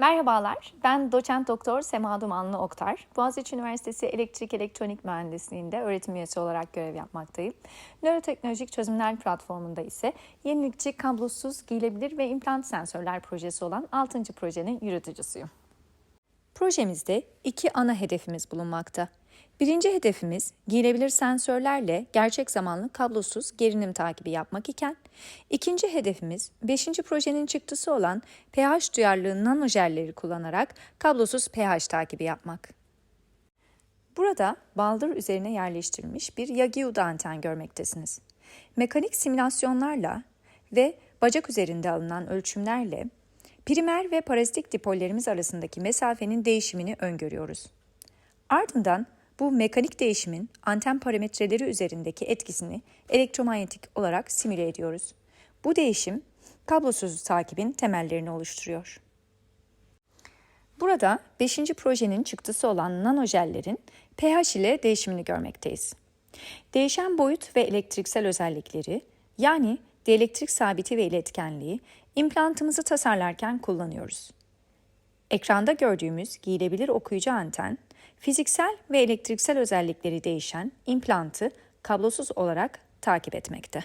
Merhabalar, ben doçent doktor Sema Dumanlı Oktar. Boğaziçi Üniversitesi Elektrik Elektronik Mühendisliği'nde öğretim üyesi olarak görev yapmaktayım. Nöroteknolojik Çözümler Platformu'nda ise yenilikçi, kablosuz, giyilebilir ve implant sensörler projesi olan 6. projenin yürütücüsüyüm. Projemizde iki ana hedefimiz bulunmakta. Birinci hedefimiz giyilebilir sensörlerle gerçek zamanlı kablosuz gerinim takibi yapmak iken, ikinci hedefimiz 5. projenin çıktısı olan pH duyarlı nanojelleri kullanarak kablosuz pH takibi yapmak. Burada baldır üzerine yerleştirilmiş bir Yagi-Uda anten görmektesiniz. Mekanik simülasyonlarla ve bacak üzerinde alınan ölçümlerle primer ve parazitik dipollerimiz arasındaki mesafenin değişimini öngörüyoruz. Ardından bu mekanik değişimin anten parametreleri üzerindeki etkisini elektromanyetik olarak simüle ediyoruz. Bu değişim kablosuz takibin temellerini oluşturuyor. Burada 5. projenin çıktısı olan nanojellerin pH ile değişimini görmekteyiz. Değişen boyut ve elektriksel özellikleri yani dielektrik sabiti ve iletkenliği implantımızı tasarlarken kullanıyoruz. Ekranda gördüğümüz giyilebilir okuyucu anten, fiziksel ve elektriksel özellikleri değişen implantı kablosuz olarak takip etmekte.